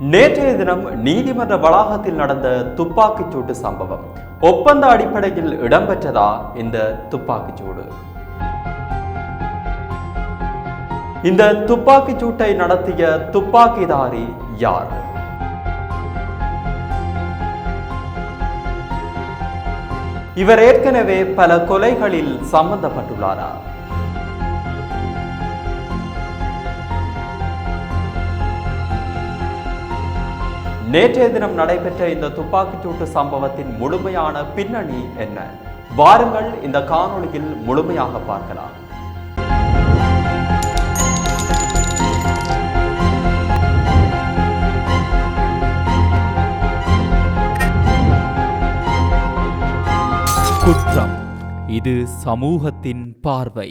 நேற்றைய தினம் நீதிமன்ற வளாகத்தில் நடந்த துப்பாக்கிச்சூட்டு சம்பவம் ஒப்பந்த அடிப்படையில் இடம்பெற்றதா இந்த துப்பாக்கிச்சூடு இந்த துப்பாக்கிச்சூட்டை நடத்திய துப்பாக்கிதாரி யார்? இவர் ஏற்கனவே பல கொலைகளில் சம்பந்தப்பட்டுள்ளாரா? நேற்றைய தினம் நடைபெற்ற இந்த துப்பாக்கிச்சூட்டு சம்பவத்தின் முழுமையான பின்னணி என்ன? வாருங்கள் இந்த காணொளியில் முழுமையாக பார்க்கலாம். குற்றம். இது சமூகத்தின் பார்வை.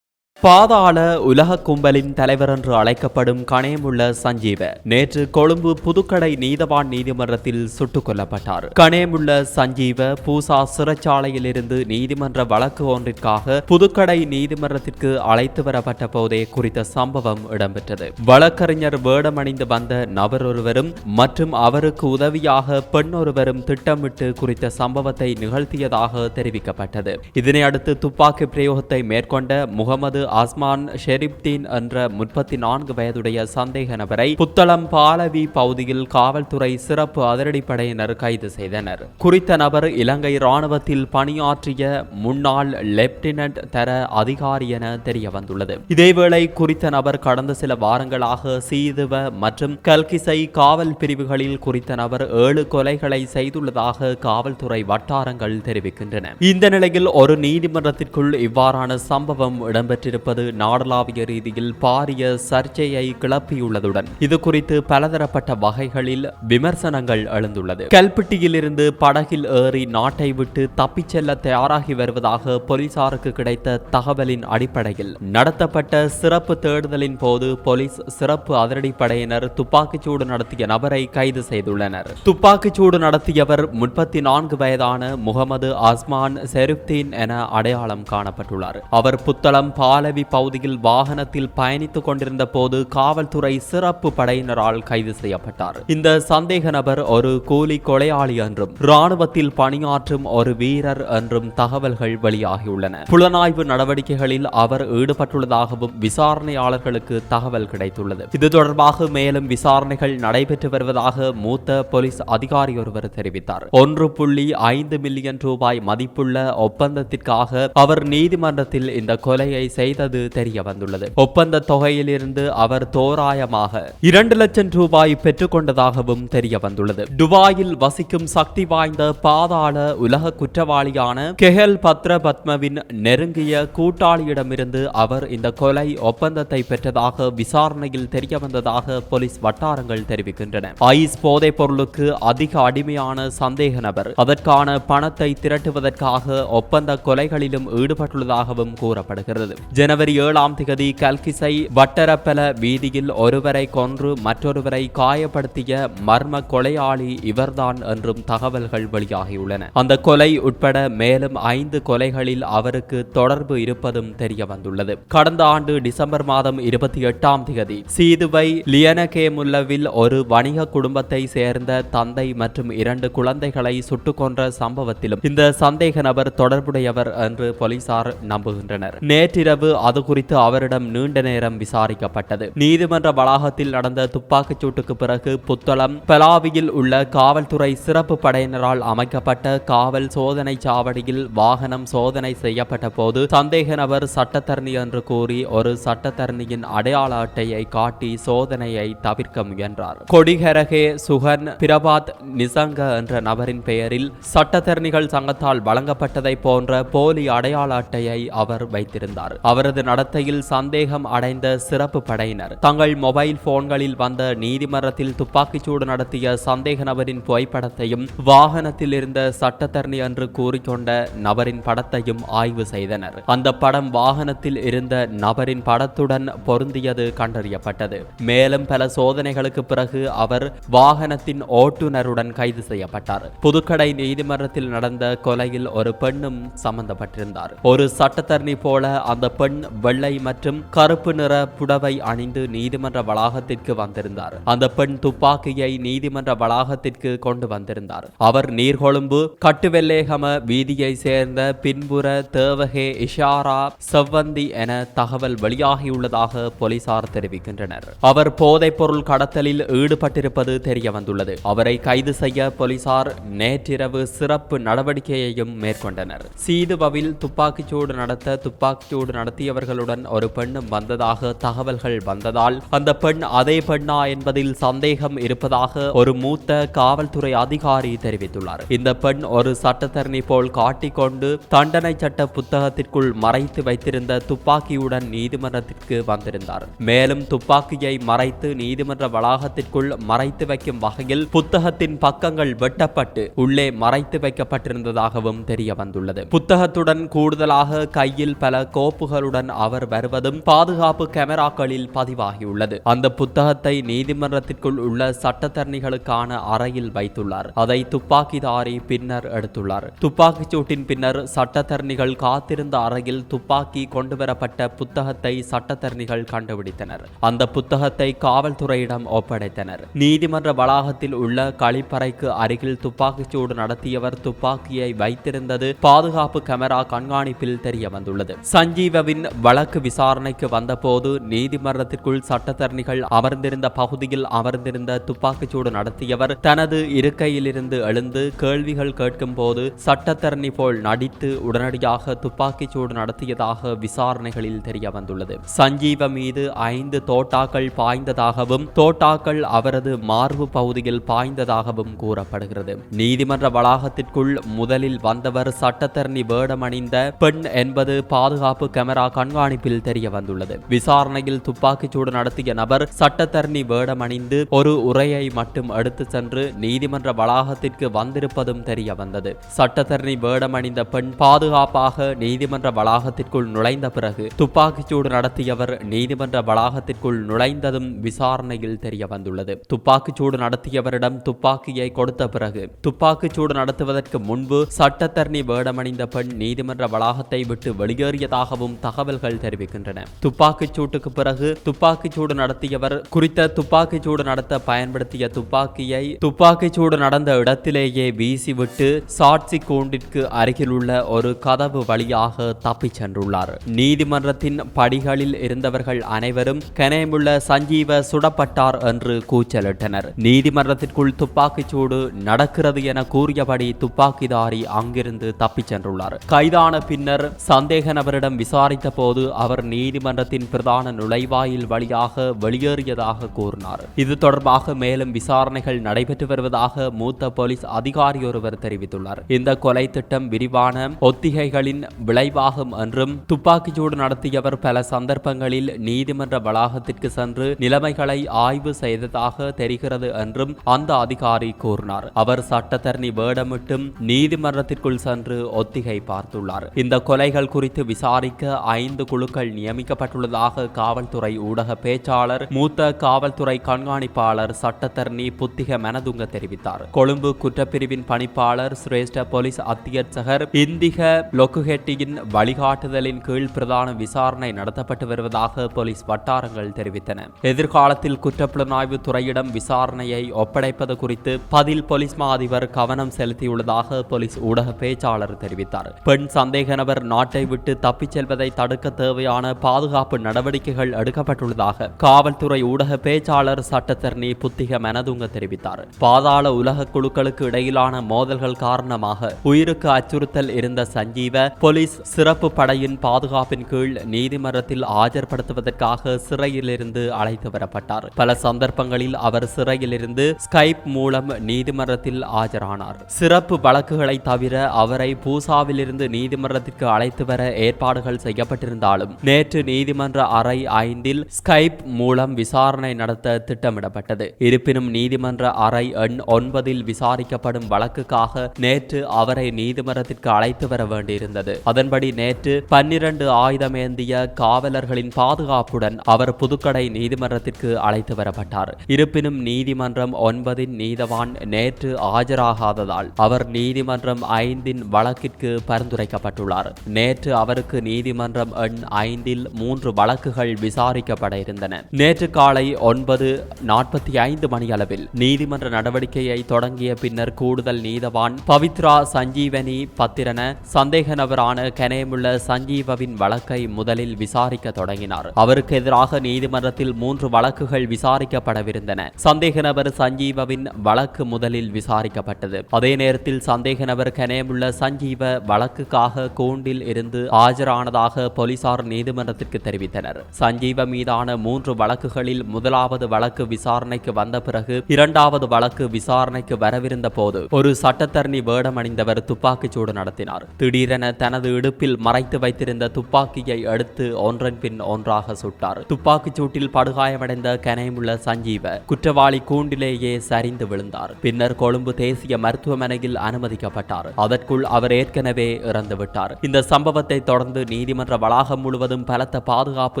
பாதாள உலக கும்பலின் தலைவர் என்று அழைக்கப்படும் கணேமுள்ள சஞ்சீவ நேற்று கொழும்பு புதுக்கடை நீதவான் நீதிமன்றத்தில் சுட்டுக் கொல்லப்பட்டார். கணேமுள்ள சஞ்சீவ பூசா சிறைச்சாலையில் இருந்து நீதிமன்ற வழக்கு ஒன்றிற்காக புதுக்கடை நீதிமன்றத்திற்கு அழைத்து வரப்பட்ட போதே குறித்த சம்பவம் இடம்பெற்றது. வழக்கறிஞர் வேடமணிந்து வந்த நபர் ஒருவரும் மற்றும் அவருக்கு உதவியாக பெண் ஒருவரும் திட்டமிட்டு குறித்த சம்பவத்தை நிகழ்த்தியதாக தெரிவிக்கப்பட்டது. இதனை அடுத்து துப்பாக்கி பிரயோகத்தை மேற்கொண்ட முகமது ஆஸ்மான் ஷெரிப்தீன் என்ற முப்பத்தி நான்கு வயதுடைய சந்தேக நபரை புத்தளம் பாலவி பகுதியில் காவல்துறை சிறப்பு அதிரடிப்படையினர் கைது செய்தனர். குறித்த நபர் இலங்கை ராணுவத்தில் பணியாற்றிய முன்னாள் லெப்டினன்ட் தர அதிகாரி என தெரிய வந்துள்ளது இதேவேளை குறித்த நபர் கடந்த சில வாரங்களாக சீதுவ மற்றும் கல்கிசை காவல் பிரிவுகளில் குறித்த நபர் ஏழு கொலைகளை செய்துள்ளதாக காவல்துறை வட்டாரங்கள் தெரிவிக்கின்றன. இந்த நிலையில் ஒரு நீதிமன்றத்திற்குள் இவ்வாறான சம்பவம் இடம்பெற்று இடம்பெற்றிருப்பது நாடளாவிய ரீதியில் பாரிய சர்ச்சையை கிளப்பியுள்ளதுடன் இது குறித்து பலதரப்பட்ட வகைகளில் விமர்சனங்கள் எழுந்துள்ளது. கல்பிட்டியிலிருந்து படகில் ஏறி நாட்டை விட்டு தப்பிச் செல்ல தயாராகி வருவதாக போலீசாருக்கு கிடைத்த தகவலின் அடிப்படையில் நடத்தப்பட்ட சிறப்பு தேடுதலின் போது போலீஸ் சிறப்பு அதிரடிப்படையினர் துப்பாக்கிச்சூடு நடத்திய நபரை கைது செய்துள்ளனர். துப்பாக்கிச்சூடு நடத்தியவர் முப்பத்தி நான்கு வயதான முகமது அஸ்மான் செருப்தீன் என அடையாளம் காணப்பட்டுள்ளார். அவர் புத்தளம் பால் மாலவி பகுதியில் வாகனத்தில் பயணித்துக் கொண்டிருந்த போது காவல்துறை சிறப்பு படையினரால் கைது செய்யப்பட்டார். இந்த சந்தேக நபர் ஒரு கூலி கொலையாளி என்றும் ராணுவத்தில் பணியாற்றும் ஒரு வீரர் என்றும் தகவல்கள் வெளியாகியுள்ளன. புலனாய்வு நடவடிக்கைகளில் அவர் ஈடுபட்டுள்ளதாகவும் விசாரணையாளர்களுக்கு தகவல் கிடைத்துள்ளது. இது தொடர்பாக மேலும் விசாரணைகள் நடைபெற்று வருவதாக மூத்த போலீஸ் அதிகாரி ஒருவர் தெரிவித்தார். ஒன்று புள்ளி ஐந்து மில்லியன் ரூபாய் மதிப்புள்ள ஒப்பந்தத்திற்காக அவர் நீதிமன்றத்தில் இந்த கொலையை செய்தது தெரிய வந்துள்ளது. ஒப்பந்த தொகையிலிருந்து அவர் தோராயமாக இரண்டு லட்சம் ரூபாய் பெற்றுக்கொண்டதாகவும் தெரிய வந்துள்ளது. துபாயில் வசிக்கும் சக்தி வாய்ந்த பாதாள உலக குற்றவாளியான கெஹல் பத்ர பத்மவின் நெருங்கிய கூட்டாளியிடமிருந்து அவர் இந்த கொலை ஒப்பந்தத்தை பெற்றதாக விசாரணையில் தெரிய வந்ததாக போலீஸ் வட்டாரங்கள் தெரிவிக்கின்றன. ஐஸ் போதைப் பொருளுக்கு அதிக அடிமையான சந்தேக நபர் அதற்கான பணத்தை திரட்டுவதற்காக ஒப்பந்த கொலைகளிலும் ஈடுபட்டுள்ளதாகவும் கூறப்படுகிறது. ஜனவரி ஏழாம் திகதி கல்கிசை வட்டரப்பல வீதியில் ஒருவரை கொன்று மற்றொருவரை காயப்படுத்திய மர்ம கொலையாளி இவர்தான் என்றும் தகவல்கள் வெளியாகியுள்ளன. அந்த கொலை உட்பட மேலும் ஐந்து கொலைகளில் அவருக்கு தொடர்பு இருப்பதும் தெரிய வந்துள்ளது கடந்த ஆண்டு டிசம்பர் மாதம் இருபத்தி எட்டாம் திகதி சீதுவை லியனகே முல்லவில் ஒரு வணிக குடும்பத்தை சேர்ந்த தந்தை மற்றும் இரண்டு குழந்தைகளை சுட்டுக் கொன்ற சம்பவத்திலும் இந்த சந்தேக நபர் தொடர்புடையவர் என்று போலீசார் நம்புகின்றனர். நேற்றிரவு அது குறித்து அவரிடம் நீண்ட நேரம் விசாரிக்கப்பட்டது. நீதிமன்ற வளாகத்தில் நடந்த துப்பாக்கிச் சூட்டுக்கு பிறகு புத்தளம் பலாவியில் உள்ள காவல்துறை சிறப்பு படையினரால் அமைக்கப்பட்ட காவல் சோதனை சாவடியில் வாகனம் சோதனை செய்யப்பட்ட போது சந்தேக நபர் சட்டத்தரணி என்று கூறி ஒரு சட்டத்தரணியின் அடையாள அட்டையை காட்டி சோதனையை தவிர்க்க முயன்றார். கொடிகரகே சுகன் பிரபாத் நிசங்க என்ற நபரின் பெயரில் சட்டத்தரணிகள் சங்கத்தால் வழங்கப்பட்டதை போன்ற போலி அடையாள அட்டையை அவர் வைத்திருந்தார். அவர் அவரது நடத்தையில் சந்தேகம் அடைந்த சிறப்பு படையினர். தங்கள் மொபைல் போன்களில் வந்த நீதிமன்றத்தில் துப்பாக்கிச்சூடு நடத்திய சந்தேக நபரின் புகைப்படத்தையும் வாகனத்தில் இருந்த சட்டத்தரணி என்று கூறிக்கொண்ட நபரின் படத்தையும் ஆய்வு செய்தனர். அந்த படம் வாகனத்தில் இருந்த நபரின் படத்துடன் பொருந்தியது கண்டறியப்பட்டது. மேலும் பல சோதனைகளுக்கு பிறகு அவர் வாகனத்தின் ஓட்டுநருடன் கைது செய்யப்பட்டார். புதுக்கடை நீதிமன்றத்தில் நடந்த கொலையில் ஒரு பெண்ணும் சம்பந்தப்பட்டிருந்தார். ஒரு சட்டத்தரணி போல அந்த பெண் வெள்ளை மற்றும் கருப்பு நிற புடவை அணிந்து நீதிமன்ற வளாகத்திற்கு வந்திருந்தார். அந்த பெண் துப்பாக்கியை நீதிமன்ற வளாகத்திற்கு கொண்டு வந்திருந்தார். அவர் நீர்கொழும்பு கட்டுவெல்லேகம வீதியை சேர்ந்த பின்புற தேவகே இஷாரா செவ்வந்தி என தகவல் வெளியாகியுள்ளதாக போலீசார் தெரிவிக்கின்றனர். அவர் போதைப் பொருள் கடத்தலில் ஈடுபட்டிருப்பது தெரிய வந்துள்ளது அவரை கைது செய்ய போலீசார் நேற்றிரவு சிறப்பு நடவடிக்கையையும் மேற்கொண்டனர். சீதுபவில் துப்பாக்கிச்சூடு நடத்த துப்பாக்கிச்சூடு நடத்தியவர்களுடன் ஒரு பெண்ணும் வந்ததாக தகவல்கள் வந்ததால் அந்த பெண் அதே பெண்ணா என்பதில் சந்தேகம் இருப்பதாக ஒரு மூத்த காவல்துறை அதிகாரி தெரிவித்துள்ளார். இந்த பெண் ஒரு சட்டத்தரணி போல் காட்டிக்கொண்டு தண்டனை சட்ட புத்தகத்திற்குள் மறைத்து வைத்திருந்த துப்பாக்கியுடன் நீதிமன்றத்திற்கு வந்திருந்தார். மேலும் துப்பாக்கியை மறைத்து நீதிமன்ற வளாகத்திற்குள் மறைத்து வைக்கும் வகையில் புத்தகத்தின் பக்கங்கள் வெட்டப்பட்டு உள்ளே மறைத்து வைக்கப்பட்டிருந்ததாகவும் தெரிய வந்துள்ளது புத்தகத்துடன் கூடுதலாக கையில் பல கோப்புகள் கோப்புகளுடன் அவர் வருவதும் பாதுகாப்பு கேமராக்களில் பதிவாகியுள்ளது. அந்த புத்தகத்தை நீதிமன்றத்திற்குள் உள்ள சட்டத்தரணிகளுக்கான அறையில் வைத்துள்ளார். அதை துப்பாக்கிதாரி பின்னர் எடுத்துள்ளார். துப்பாக்கிச் சூட்டின் பின்னர் சட்டத்தரணிகள் காத்திருந்த அறையில் துப்பாக்கி கொண்டுவரப்பட்ட புத்தகத்தை சட்டத்தரணிகள் கண்டுபிடித்தனர். அந்த புத்தகத்தை காவல்துறையிடம் ஒப்படைத்தனர். நீதிமன்ற வளாகத்தில் உள்ள கழிப்பறைக்கு அருகில் துப்பாக்கிச்சூடு நடத்தியவர் துப்பாக்கியை வைத்திருந்தது பாதுகாப்பு கேமரா கண்காணிப்பில் தெரிய வந்துள்ளது சஞ்சீவ சஞ்சீவவின் வழக்கு விசாரணைக்கு வந்தபோது நீதிமன்றத்திற்குள் சட்டத்தரணிகள் அமர்ந்திருந்த பகுதியில் அமர்ந்திருந்த துப்பாக்கிச்சூடு நடத்தியவர் தனது இருக்கையிலிருந்து எழுந்து கேள்விகள் கேட்கும் போது சட்டத்தரணி போல் நடித்து உடனடியாக துப்பாக்கிச்சூடு நடத்தியதாக விசாரணைகளில் தெரிய வந்துள்ளது சஞ்சீவ மீது ஐந்து தோட்டாக்கள் பாய்ந்ததாகவும் தோட்டாக்கள் அவரது மார்பு பகுதியில் பாய்ந்ததாகவும் கூறப்படுகிறது. நீதிமன்ற வளாகத்திற்குள் முதலில் வந்தவர் சட்டத்தரணி வேடமணிந்த பெண் என்பது பாதுகாப்பு கேமரா கண்காணிப்பில் தெரிய வந்துள்ளது. விசாரணையில் துப்பாக்கிச்சூடு நடத்திய நபர் சட்டத்தரணி வேடமணிந்து ஒரு உரையை மட்டும் எடுத்து சென்று நீதிமன்ற வளாகத்திற்கு வந்திருப்பதும் தெரிய வந்தது. சட்டத்தரணி வேடமணிந்த பெண் பாதுகாப்பாக நீதிமன்ற வளாகத்திற்குள் நுழைந்த பிறகு துப்பாக்கிச்சூடு நடத்தியவர் நீதிமன்ற வளாகத்திற்குள் நுழைந்ததும் விசாரணையில் தெரிய வந்துள்ளது. துப்பாக்கிச்சூடு நடத்தியவரிடம் துப்பாக்கியை கொடுத்த பிறகு துப்பாக்கிச்சூடு நடத்துவதற்கு முன்பு சட்டத்தரணி வேடமணிந்த பெண் நீதிமன்ற வளாகத்தை விட்டு வெளியேறியதாகவும் தகவல்கள் தெரிவிக்கின்றன. துப்பாக்கிச் சூட்டுக்கு பிறகு துப்பாக்கிச்சூடு நடத்தியவர் குறித்த துப்பாக்கிச்சூடு நடத்த பயன்படுத்திய துப்பாக்கியை துப்பாக்கிச்சூடு நடந்த இடத்திலேயே வீசிவிட்டு சாட்சி கூண்டிற்கு அருகிலுள்ள ஒரு கதவு வழியாக தப்பிச் சென்றுள்ளார். நீதிமன்றத்தின் படிகளில் இருந்தவர்கள் அனைவரும் கனேமுள்ள சஞ்சீவ சுடப்பட்டார் என்று கூச்சலிட்டனர். நீதிமன்றத்திற்குள் துப்பாக்கிச்சூடு நடக்கிறது என கூறியபடி துப்பாக்கிதாரி அங்கிருந்து தப்பிச் சென்றுள்ளார். கைதான பின்னர் சந்தேக நபரிடம் விசாரித்த விசாரித்தபோது அவர் நீதிமன்றத்தின் பிரதான நுழைவாயில் வழியாக வெளியேறியதாக கூறினார். இது தொடர்பாக மேலும் விசாரணைகள் நடைபெற்று வருவதாக மூத்த போலீஸ் அதிகாரி ஒருவர் தெரிவித்துள்ளார். இந்த கொலை திட்டம் விரிவான ஒத்திகைகளின் விளைவாகும் என்றும் துப்பாக்கிச்சூடு நடத்தியவர் பல சந்தர்ப்பங்களில் நீதிமன்ற வளாகத்திற்கு சென்று நிலைமைகளை ஆய்வு செய்ததாக தெரிகிறது என்றும் அந்த அதிகாரி கூறினார். அவர் சட்டத்தரணி வேடமிட்டும் நீதிமன்றத்திற்குள் சென்று ஒத்திகை பார்த்துள்ளார். இந்த கொலைகள் குறித்து விசாரிக்க ஐந்து குழுக்கள் நியமிக்கப்பட்டுள்ளதாக காவல்துறை ஊடக பேச்சாளர் மூத்த காவல்துறை கண்காணிப்பாளர் சட்டத்தரணி புத்திக மனதுங்க தெரிவித்தார். கொழும்பு குற்றப்பிரிவின் பணிப்பாளர் சிரேஷ்ட போலீஸ் அத்தியட்சகர் இந்திக லொக்குஹெட்டியின் வழிகாட்டுதலின் கீழ் பிரதான விசாரணை நடத்தப்பட்டு வருவதாக போலீஸ் வட்டாரங்கள் தெரிவித்தன. எதிர்காலத்தில் குற்றப்புலனாய்வு துறையிடம் விசாரணையை ஒப்படைப்பது குறித்து பதில் போலீஸ் மா அதிபர் கவனம் செலுத்தியுள்ளதாக போலீஸ் ஊடக பேச்சாளர் தெரிவித்தார். பெண் சந்தேக நபர் நாட்டை விட்டு தப்பிச் செல்வதை தடுக்க தேவையான பாதுகாப்பு நடவடிக்கைகள் எடுக்கப்பட்டுள்ளதாக காவல்துறை ஊடக பேச்சாளர் சட்டத்தரணி புத்திக மனதுங்க தெரிவித்தார். பாதாள உலக குழுக்களுக்கு இடையிலான மோதல்கள் காரணமாக உயிருக்கு அச்சுறுத்தல் இருந்த சஞ்சீவ போலீஸ் சிறப்பு படையின் பாதுகாப்பின் கீழ் நீதிமன்றத்தில் ஆஜர்படுத்துவதற்காக சிறையிலிருந்து அழைத்து வரப்பட்டார். பல சந்தர்ப்பங்களில் அவர் சிறையிலிருந்து ஸ்கைப் மூலம் நீதிமன்றத்தில் ஆஜரானார். சிறப்பு வழக்குகளை தவிர அவரை பூசாவிலிருந்து நீதிமன்றத்திற்கு அழைத்து வர ஏற்பாடுகள் செய்ய செய்யப்பட்டிருந்தாலும் நேற்று நீதிமன்ற அறை ஐந்தில் ஸ்கைப் மூலம் விசாரணை நடத்த திட்டமிடப்பட்டது. இருப்பினும் நீதிமன்ற அறை எண் ஒன்பதில் விசாரிக்கப்படும் வழக்குக்காக நேற்று அவரை நீதிமன்றத்திற்கு அழைத்து வர வேண்டியிருந்தது. அதன்படி நேற்று பன்னிரண்டு ஆயுதமேந்திய காவலர்களின் பாதுகாப்புடன் அவர் புதுக்கடை நீதிமன்றத்திற்கு அழைத்து வரப்பட்டார். இருப்பினும் நீதிமன்றம் ஒன்பதின் நீதவான் நேற்று ஆஜராகாததால் அவர் நீதிமன்றம் ஐந்தின் வழக்கிற்கு பரிந்துரைக்கப்பட்டுள்ளார். நேற்று அவருக்கு நீதிமன்ற நீதிமன்றம் எண் ஐந்தில் மூன்று வழக்குகள் விசாரிக்கப்பட இருந்தன. நேற்று காலை ஒன்பது நாற்பத்தி ஐந்து மணியளவில் நீதிமன்ற நடவடிக்கையை தொடங்கிய பின்னர் கூடுதல் நீதவான் பவித்ரா சஞ்சீவனி பத்திரன சந்தேக நபரான கனேமுள்ள சஞ்சீவவின் வழக்கை முதலில் விசாரிக்க தொடங்கினார். அவருக்கு எதிராக நீதிமன்றத்தில் மூன்று வழக்குகள் விசாரிக்கப்படவிருந்தன. சந்தேக நபர் சஞ்சீவவின் வழக்கு முதலில் விசாரிக்கப்பட்டது. அதே நேரத்தில் சந்தேக நபர் கனேமுள்ள சஞ்சீவ வழக்குக்காக கூண்டில் இருந்து ஆஜரானதாக போலீசார் நீதிமன்றத்திற்கு தெரிவித்தனர். சஞ்சீவ மீதான மூன்று வழக்குகளில் முதலாவது வழக்கு விசாரணைக்கு வந்த பிறகு இரண்டாவது வழக்கு விசாரணைக்கு வரவிருந்த போது ஒரு சட்டத்தரணி வேடம் அணிந்தவர் துப்பாக்கிச் சூடு நடத்தினார். திடீரென தனது இடுப்பில் மறைத்து வைத்திருந்த துப்பாக்கியை எடுத்து ஒன்றன் பின் ஒன்றாக சுட்டார். துப்பாக்கிச் சூட்டில் படுகாயமடைந்த கனைமுள்ள சஞ்சீவ குற்றவாளி கூண்டிலேயே சரிந்து விழுந்தார். பின்னர் கொழும்பு தேசிய மருத்துவமனையில் அனுமதிக்கப்பட்டார். அதற்குள் அவர் ஏற்கனவே இறந்துவிட்டார். இந்த சம்பவத்தை தொடர்ந்து நீதிமன்ற வளாகம் முழுவதும் பலத்த பாதுகாப்பு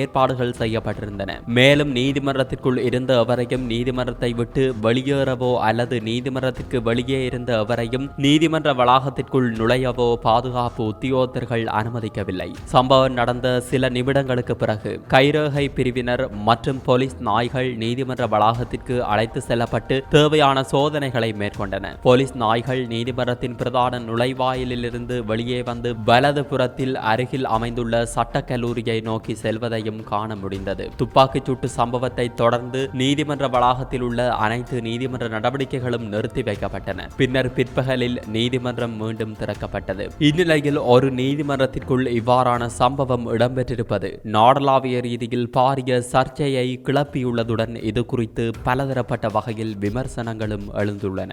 ஏற்பாடுகள் செய்யப்பட்டிருந்தன. மேலும் நீதிமன்றத்திற்குள் இருந்த எவரையும் நீதிமன்றத்தை விட்டு வெளியேறவோ அல்லது நீதிமன்றத்திற்கு வெளியே இருந்த எவரையும் நீதிமன்ற வளாகத்திற்குள் நுழையவோ பாதுகாப்பு உத்தியோகத்தர்கள் அனுமதிக்கவில்லை. சம்பவம் நடந்த சில நிமிடங்களுக்கு பிறகு கைரேகை பிரிவினர் மற்றும் போலீஸ் நாய்கள் நீதிமன்ற வளாகத்திற்கு அழைத்து செல்லப்பட்டு தேவையான சோதனைகளை மேற்கொண்டன. போலீஸ் நாய்கள் நீதிமன்றத்தின் பிரதான நுழைவாயிலிருந்து வெளியே வந்து வலது புறத்தில் அருகில் அமைந்துள்ள சட்ட கல்லூரியை நோக்கி செல்வதையும் காண முடிந்தது. துப்பாக்கிச் சூட்டு சம்பவத்தை தொடர்ந்து நீதிமன்ற வளாகத்தில் உள்ள அனைத்து நீதிமன்ற நடவடிக்கைகளும் நிறுத்தி வைக்கப்பட்டன. பின்னர் பிற்பகலில் நீதிமன்றம் மீண்டும் திறக்கப்பட்டது. இந்நிலையில் ஒரு நீதிமன்றத்திற்குள் இவ்வாறான சம்பவம் இடம்பெற்றிருப்பது நாடளாவிய ரீதியில் பாரிய சர்ச்சையை கிளப்பியுள்ளதுடன் இது குறித்து பலதரப்பட்ட வகையில் விமர்சனங்களும் எழுந்துள்ளன.